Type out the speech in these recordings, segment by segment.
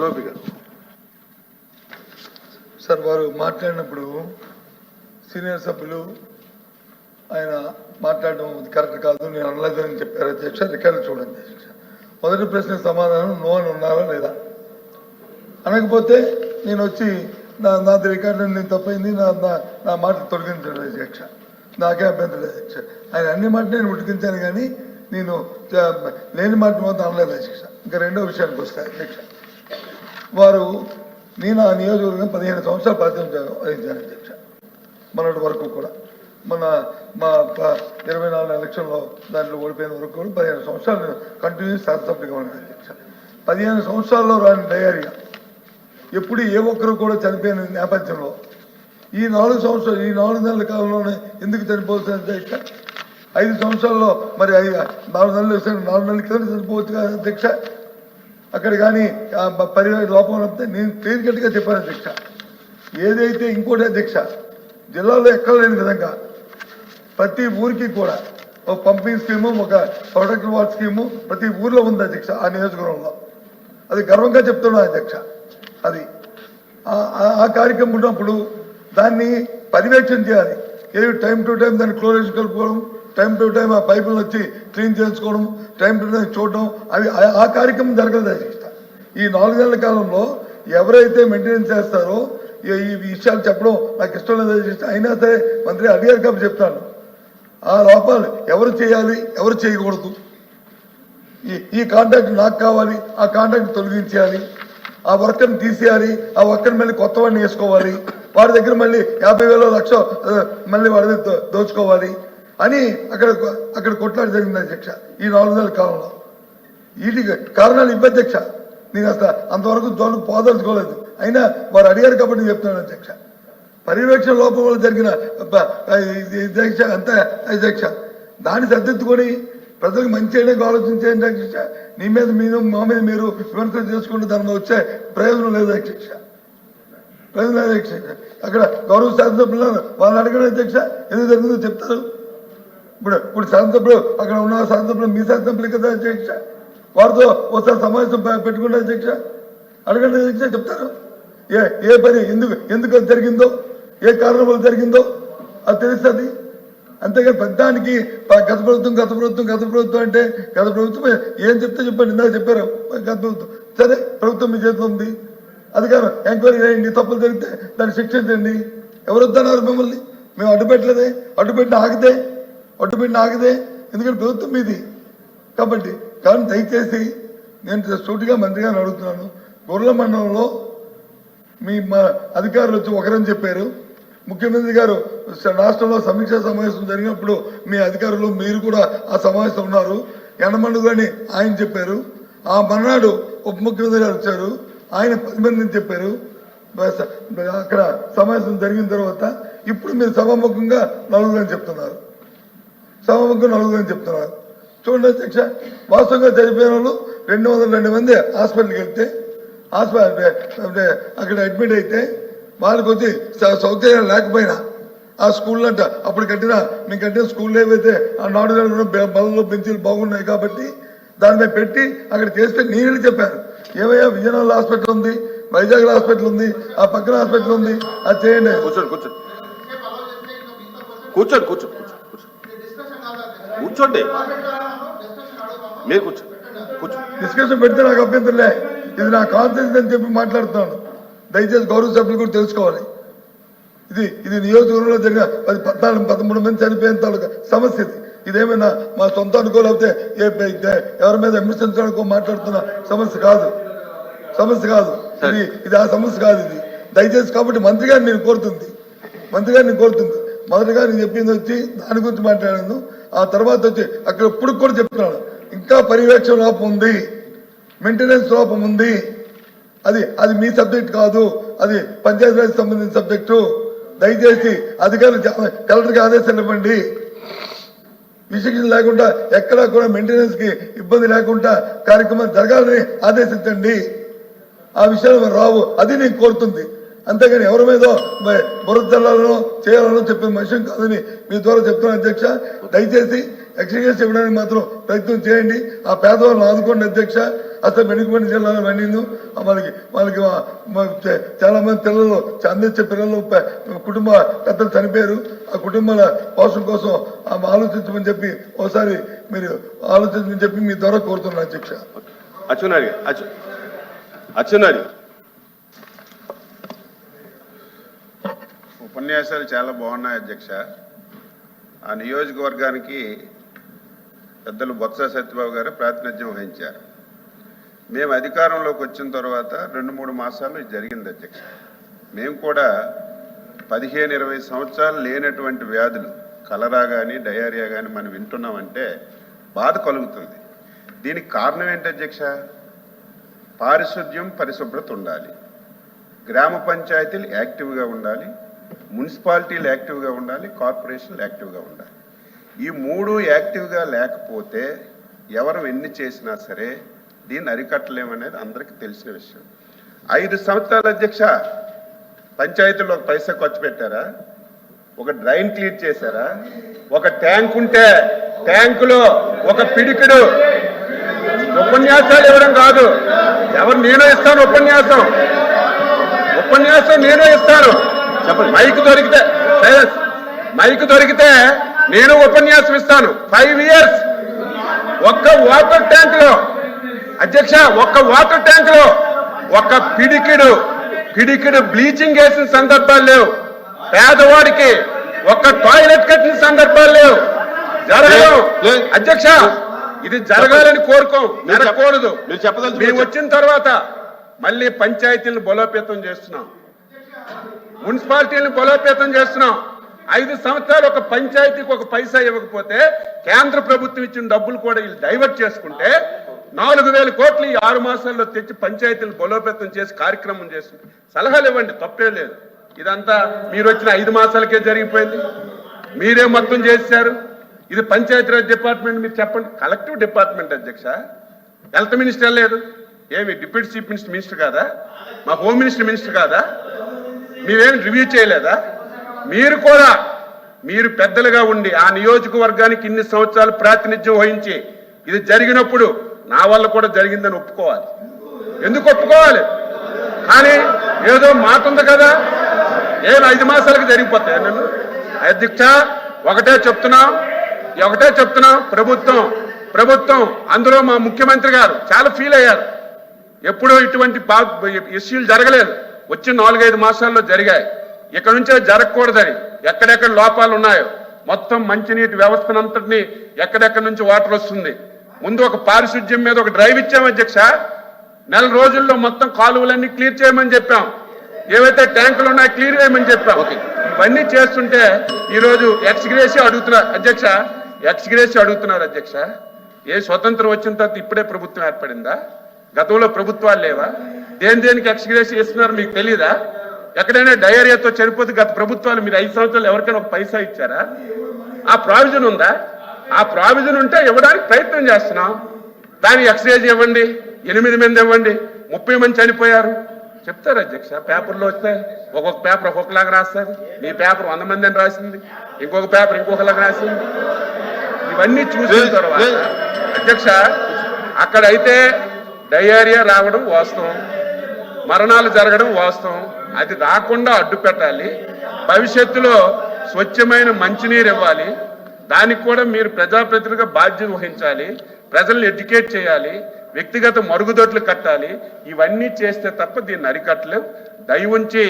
గోపి గారు సార్ వారు మాట్లాడినప్పుడు సీనియర్ సభ్యులు ఆయన మాట్లాడడం కరెక్ట్ కాదు నేను అనలేదని చెప్పారు. అధ్యక్ష రికార్డు చూడండి అధ్యక్ష. మొదటి ప్రశ్న సమాధానం నో అని ఉన్నారా లేదా? అనకపోతే నేను వచ్చి నా నాది రికార్డు నేను తప్పైంది నా నా మాట తొలగించాడు అధ్యక్ష. నాకే అభ్యంతరం లేదు అధ్యక్ష. ఆయన అన్ని మాట నేను ఉడికించాను కానీ నేను లేని మాట మొత్తం అనలేదు అధ్యక్ష. ఇంకా రెండో విషయానికి వస్తాయి అధ్యక్ష. వారు నేను ఆ నియోజకవర్గం పదిహేను సంవత్సరాలు ప్రాతినిధ్యం వహించాను అధ్యక్ష మొన్నటి వరకు కూడా. మన మా ఇరవై నాలుగు ఎలక్షన్లో దాంట్లో ఓడిపోయిన వరకు కూడా పదిహేను సంవత్సరాలు నేను కంటిన్యూస్ శాసనసభ్యుగా ఉన్నాను అధ్యక్ష పదిహేను సంవత్సరాల్లో రాని డయేరియా ఎప్పుడు ఏ ఒక్కరు కూడా చనిపోయిన నేపథ్యంలో ఈ నాలుగు సంవత్సరాలు ఈ నాలుగు నెలల కాలంలోనే ఎందుకు చనిపోవచ్చు అధ్యక్ష? ఐదు సంవత్సరాల్లో మరి ఐదు నాలుగు నెలలు వేసాను నాలుగు నెలల కింద చనిపోవచ్చు కదా అధ్యక్ష? అక్కడ కానీ పరి లోపం వస్తే నేను క్లియర్ కట్గా చెప్పాను అధ్యక్ష. ఏదైతే ఇంకోటి అధ్యక్ష జిల్లాలో ఎక్కడ లేని విధంగా ప్రతి ఊరికి కూడా ఒక పంపింగ్ స్కీము ఒక ప్రొడక్ట్ వాట్ స్కీము ప్రతి ఊర్లో ఉంది అధ్యక్ష ఆ నియోజకవర్గంలో. అది గర్వంగా చెప్తున్నా అధ్యక్ష. అది ఆ- కార్యక్రమం ఉన్నప్పుడు దాన్ని పర్యవేక్షణ చేయాలి. ఏ టైం టు టైం దాన్ని క్లోరేషన్ కలుపుకోవడం టైం టు టైం ఆ పైపులను వచ్చి క్లీన్ చేసుకోవడం టైం టు టైం చూడడం అవి ఆ- కార్యక్రమం జరగలేదు ఈ నాలుగు నెలల కాలంలో ఎవరైతే మెయింటెనెన్స్ చేస్తారో ఈ- విషయాలు చెప్పడం నాకు ఇష్టం లేదు అయినా సరే మంత్రి అడిగారు కాబట్టి చెప్తాను. ఆ లోపాలు ఎవరు చేయాలి ఎవరు చేయకూడదు. ఈ ఈ కాంట్రాక్ట్ నాకు కావాలి ఆ కాంట్రాక్ట్ తొలగించేయాలి. ఆ వర్కర్ని తీసేయాలి ఆ వర్కర్ని మళ్ళీ కొత్త వాడిని వేసుకోవాలి. వాడి దగ్గర మళ్ళీ యాభై వేల లక్ష మళ్ళీ వాడి దోచుకోవాలి. అని అక్కడ అక్కడ కొట్లాడి జరిగింది అధ్యక్ష. ఈ నాలుగు నెలల కాలంలో. వీటికి కారణాలు ఇవ్వ అధ్యక్ష. నేను అసలు అంతవరకు దోలకు పోదలుచుకోలేదు. అయినా వారు అడిగారు కాబట్టి నేను చెప్తున్నాను అధ్యక్ష. పర్యవేక్షణ లోపం వల్ల జరిగిన అధ్యక్ష అంత అధ్యక్ష. దాన్ని సర్దిద్దుకొని ప్రజలకు మంచి చేయడానికి ఆలోచించేయండి అధ్యక్ష. నీ మీద మీద మా మీద మీరు విమర్శలు చేసుకుంటే దాని వచ్చే ప్రయోజనం లేదు అధ్యక్ష. ప్రయోజనం లేదు అధ్యక్ష. అక్కడ గౌరవ శాసనసభ్యులు వాళ్ళు అడగడం అధ్యక్ష. ఎందుకు జరిగిందో చెప్తారు. ఇప్పుడు ఇప్పుడు శాసనసభ్యులు అక్కడ ఉన్న శాసనసభ్యులు మీ శాసనసభ్యులు కదా అధ్యక్ష? వారితో ఒకసారి సమావేశం పెట్టుకుంటే అధ్యక్ష? అడగండి అధ్యక్ష చెప్తారు. ఏ ఏ పని ఎందుకు ఎందుకు అది జరిగిందో? ఏ కారణం వల్ల జరిగిందో? అది తెలుస్తుంది. అంతేగాని పెద్దానికి గత ప్రభుత్వం గత ప్రభుత్వం గత ప్రభుత్వం అంటే గత ప్రభుత్వం ఏం చెప్తే చెప్పండి ఇందాక చెప్పారు. గత ప్రభుత్వం. సరే ప్రభుత్వం మీ చేతిలో ఉంది. అధికారం ఎంక్వైరీ చేయండి. తప్పులు జరిగితే దాన్ని శిక్షించండి. ఎవరు వద్దన్నారు మిమ్మల్ని? మేము అడ్డుపెట్టలేదే. అడ్డుపెట్టిన ఆగితే అడ్డుపెట్టిన ఆగితే ఎందుకంటే ప్రభుత్వం మీది. కాబట్టి కానీ దయచేసి నేను సూటిగా మంత్రిగా అడుగుతున్నాను. గొర్రెల మండలంలో మీ మా అధికారులు వచ్చి ఒకరని చెప్పారు. ముఖ్యమంత్రి గారు రాష్ట్రంలో సమీక్షా సమావేశం జరిగినప్పుడు మీ అధికారులు మీరు కూడా ఆ సమావేశం ఉన్నారు. ఎండమండు అని ఆయన చెప్పారు. ఆ మర్నాడు ఉప ముఖ్యమంత్రి గారు వచ్చారు. ఆయన పది మందిని చెప్పారు. అక్కడ సమావేశం జరిగిన తర్వాత ఇప్పుడు మీరు సభాముఖంగా నలుగురు అని చెప్తున్నారు. సభాముఖం నలుగురు అని చెప్తున్నారు. చూడండి అధ్యక్ష వాస్తవంగా చనిపోయిన వాళ్ళు రెండు వందల రెండు మంది హాస్పిటల్కి వెళ్తే హాస్పిటల్ అంటే అక్కడ అడ్మిట్ అయితే వాళ్ళకి వచ్చి సౌకర్యాలు లేకపోయినా ఆ స్కూల్ అంట అప్పుడు కట్టిన మేము కట్టిన స్కూల్లో ఏవైతే ఆ నాడు నెలలు బలలో బెంచీలు బాగున్నాయి కాబట్టి దాని మీద పెట్టి అక్కడ చేస్తే నేను చెప్పాను ఏమయ్యా విజయనగరం హాస్పిటల్ ఉంది వైజాగ్ హాస్పిటల్ ఉంది ఆ పక్కన హాస్పిటల్ ఉంది అది చేయండి. కూర్చోండి. కూర్చోండి కూర్చోండి కూర్చోండి. కూర్చోండి. మీరు కూర్చోండి కూర్చోండి డిస్కషన్ పెడితే నాకు అభ్యంతరలే ఇది నా కాన్ఫిడెన్స్ అని చెప్పి మాట్లాడుతున్నాను. దయచేసి గౌరవ సభ్యులు కూడా తెలుసుకోవాలి. ఇది ఇది నియోజకవర్గంలో జరిగిన పది పద్నాలుగు పదమూడు మంది చనిపోయిన తాలూకా సమస్య ఇది. ఇదేమైనా మా సొంత అనుకోలేకపోతే ఎవరి మీద విమర్శించడానికో మాట్లాడుతున్న సమస్య కాదు. సమస్య కాదు. ఇది ఇది ఆ సమస్య కాదు ఇది. దయచేసి కాబట్టి మంత్రి గారిని నేను కోరుతుంది. మంత్రి గారిని కోరుతుంది. మొదటిగా నేను చెప్పింది వచ్చి దాని గురించి మాట్లాడాను ఆ తర్వాత వచ్చి అక్కడ ఇప్పుడు కూడా చెప్తున్నాను ఇంకా పర్యవేక్షణ లోపం ఉంది. మెయింటెనెన్స్ లోపం ఉంది. అది అది మీ సబ్జెక్ట్ కాదు. అది పంచాయతీరాజ్ సంబంధించిన సబ్జెక్టు. దయచేసి అధికారులు కలెక్టర్కి ఆదేశాలు ఇవ్వండి. విశిక్షణ లేకుండా ఎక్కడా కూడా మెయింటెనెన్స్కి ఇబ్బంది లేకుండా కార్యక్రమం జరగాలని ఆదేశించండి. ఆ విషయాలు రావు. అది నేను కోరుతుంది. అంతేగాని ఎవరి మీద మరి చేయాలని చెప్పిన విషయం కాదని మీ ద్వారా చెప్తున్నాను అధ్యక్ష. దయచేసి ఎక్స్క్యూజ్ ఇవ్వడానికి మాత్రం ప్రయత్నం చేయండి. ఆ పేదవాళ్ళని ఆదుకోండి అధ్యక్ష. అసలు వెనుకబడి జిల్లాలో పండింది వాళ్ళకి వాళ్ళకి చాలా మంది పిల్లలు అందించే పిల్లలు కుటుంబ పెద్దలు చనిపోయారు. ఆ కుటుంబాల పోషణ కోసం ఆలోచించమని చెప్పి ఒకసారి మీరు ఆలోచించమని చెప్పి మీ ద్వారా కోరుతున్నాను అధ్యక్ష. అచ్చున్నాడు గారు, అచ్చు ఉపన్యాసాలు చాలా బాగున్నాయి అధ్యక్ష. ఆ నియోజకవర్గానికి పెద్దలు బొత్స సత్యబాబు గారు ప్రాతినిధ్యం వహించారు. మేము అధికారంలోకి వచ్చిన తర్వాత రెండు మూడు మాసాలు ఇది జరిగింది అధ్యక్ష. మేము కూడా పదిహేను ఇరవై సంవత్సరాలు లేనటువంటి వ్యాధులు కలరా కానీ డయేరియా కానీ మనం వింటున్నామంటే బాధ కలుగుతుంది. దీనికి కారణం ఏంటి అధ్యక్ష? పారిశుద్ధ్యం పరిశుభ్రత ఉండాలి. గ్రామ పంచాయతీలు యాక్టివ్గా ఉండాలి. మున్సిపాలిటీలు యాక్టివ్గా ఉండాలి కార్పొరేషన్లు యాక్టివ్గా ఉండాలి. ఈ మూడు యాక్టివ్గా లేకపోతే ఎవరు ఎన్ని చేసినా సరే దీన్ని అరికట్టలేమనేది అందరికీ తెలిసిన విషయం. ఐదు సంవత్సరాల అధ్యక్ష పంచాయతీలో ఒక పైసా ఖర్చు పెట్టారా? ఒక డ్రైన్ క్లీన్ చేశారా? ఒక ట్యాంక్ ఉంటే ట్యాంకులో ఒక పిడికిడు. ఉపన్యాసాలు ఇవ్వడం కాదు. ఎవరు నేనే ఇస్తాను ఉపన్యాసం. ఉపన్యాసం నేనే ఇస్తాను. చెప్పండి. మైక్ దొరికితే సైలెన్స్. మైక్ దొరికితే నేను ఉపన్యాసం ఇస్తాను. ఫైవ్ ఇయర్స్ ఒక్క వాటర్ ట్యాంక్లో అధ్యక్ష ఒక్క వాటర్ ట్యాంక్లో ఒక్క పిడికిడు పిడికిడు బ్లీచింగ్ వేసిన సందర్భాలు లేవు. పేదవాడికి ఒక్క టాయిలెట్ కట్టిన సందర్భాలు లేవు. జరగదు. అధ్యక్ష ఇది జరగాలని కోరుకోం. జరగకూడదు. మీరు వచ్చిన తర్వాత మళ్ళీ పంచాయతీలను బలోపేతం చేస్తున్నాం. మున్సిపాలిటీలను బలోపేతం చేస్తున్నాం. ఐదు సంవత్సరాలు ఒక పంచాయతీకి ఒక పైసా ఇవ్వకపోతే కేంద్ర ప్రభుత్వం ఇచ్చిన డబ్బులు కూడా వీళ్ళు డైవర్ట్ చేసుకుంటే నాలుగు వేల కోట్లు ఈ ఆరు మాసాల్లో తెచ్చి పంచాయతీలు బలోపేతం చేసి కార్యక్రమం చేస్తుంది సలహాలు ఇవ్వండి తప్పే లేదు. ఇదంతా మీరు వచ్చిన ఐదు మాసాలకే జరిగిపోయింది. మీరే మొత్తం చేశారు. ఇది పంచాయతీరాజ్ డిపార్ట్మెంట్ మీరు చెప్పండి. కలెక్టివ్ డిపార్ట్మెంట్ అధ్యక్ష. హెల్త్ మినిస్టర్ లేదు. ఏమి డిప్యూటీ చీఫ్ మినిస్టర్ మినిస్టర్ కాదా? మా హోమ్ మినిస్టర్ మినిస్టర్ కాదా? మేమేం రివ్యూ చేయలేదా? మీరు కూడా మీరు పెద్దలుగా ఉండి ఆ నియోజకవర్గానికి ఇన్ని సంవత్సరాలు ప్రాతినిధ్యం వహించి ఇది జరిగినప్పుడు నా వల్ల కూడా జరిగిందని ఒప్పుకోవాలి. ఎందుకు ఒప్పుకోవాలి? కానీ ఏదో మాట ఉంది కదా. ఏం ఐదు మాసాలకు జరిగిపోతాయి నన్ను? అధ్యక్ష ఒకటే చెప్తున్నాం ఒకటే చెప్తున్నాం ప్రభుత్వం ప్రభుత్వం అందులో మా ముఖ్యమంత్రి గారు చాలా ఫీల్ అయ్యారు. ఎప్పుడూ ఇటువంటి ఇష్యూలు జరగలేదు. వచ్చిన నాలుగైదు మాసాల్లో జరిగాయి. ఇక్కడ నుంచే జరగకూడదని ఎక్కడెక్కడ లోపాలు ఉన్నాయో మొత్తం మంచినీటి వ్యవస్థనంతటినీ ఎక్కడెక్కడ నుంచి వాటర్ వస్తుంది. ముందు ఒక పారిశుద్ధ్యం మీద ఒక డ్రైవ్ ఇచ్చాం అధ్యక్ష. నెల రోజుల్లో మొత్తం కాలువలన్నీ క్లియర్ చేయమని చెప్పాం. ఏవైతే ట్యాంకులు ఉన్నాయో క్లియర్ చేయమని చెప్పాం. ఇవన్నీ చేస్తుంటే ఈరోజు ఎక్స్గ్రేసి అడుగుతున్నారు అధ్యక్ష. ఎక్స్గ్రేసి అడుగుతున్నారు అధ్యక్ష. ఏ స్వతంత్రం వచ్చిన తర్వాత ఇప్పుడే ప్రభుత్వం ఏర్పడిందా? గతంలో ప్రభుత్వాలు లేవా? దేని దేనికి ఎక్స్గ్రేసి ఇస్తున్నారు మీకు తెలీదా? ఎక్కడైనా డయేరియాతో చనిపోతే గత ప్రభుత్వాలు మీరు ఐదు సంవత్సరాలు ఎవరికైనా ఒక పైసా ఇచ్చారా? ఆ ప్రావిజన్ ఉందా? ఆ ప్రావిజన్ ఉంటే ఇవ్వడానికి ప్రయత్నం చేస్తున్నాం. దాని ఎక్స్రేజ్ ఇవ్వండి ఎనిమిది మంది ఇవ్వండి ముప్పై మంది చనిపోయారు. చెప్తారు అధ్యక్ష? పేపర్లో వస్తే ఒక్కొక్క పేపర్ ఒక్కొక్కలాగా రాస్తారు. మీ పేపర్ వంద మంది అని రాసింది. ఇంకొక పేపర్ ఇంకొకలాగా రాసింది. ఇవన్నీ చూసిన తర్వాత అధ్యక్ష అక్కడైతే డయేరియా రావడం వాస్తవం. మరణాలు జరగడం వాస్తవం. అది రాకుండా అడ్డు పెట్టాలి. భవిష్యత్తులో స్వచ్ఛమైన మంచినీరు ఇవ్వాలి. దానికి కూడా మీరు ప్రజాప్రతినిధిగా బాధ్యత వహించాలి. ప్రజల్ని ఎడ్యుకేట్ చేయాలి. వ్యక్తిగత మరుగుదొడ్లు కట్టాలి. ఇవన్నీ చేస్తే తప్ప దీన్ని అరికట్టలేం. దయ ఉంచి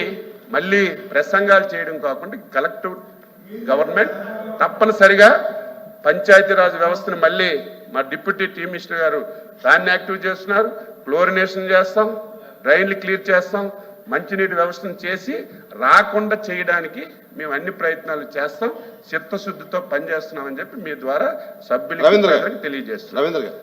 మళ్ళీ ప్రసంగాలు చేయడం కాకుండా కలెక్టివ్ గవర్నమెంట్ తప్పనిసరిగా పంచాయతీరాజ్ వ్యవస్థను మళ్ళీ మా డిప్యూటీ టీమ్ మినిస్టర్ గారు దాన్ని యాక్టివ్ చేస్తున్నారు. క్లోరినేషన్ చేస్తాం. డ్రైన్లు క్లియర్ చేస్తాం. మంచినీటి వ్యవస్థను చేసి రాకుండా చేయడానికి మేము అన్ని ప్రయత్నాలు చేస్తాం. చిత్తశుద్ధితో పనిచేస్తున్నామని చెప్పి మీ ద్వారా. సభ్యులకు తెలియజేస్తున్నాం. రవీంద్ర గారు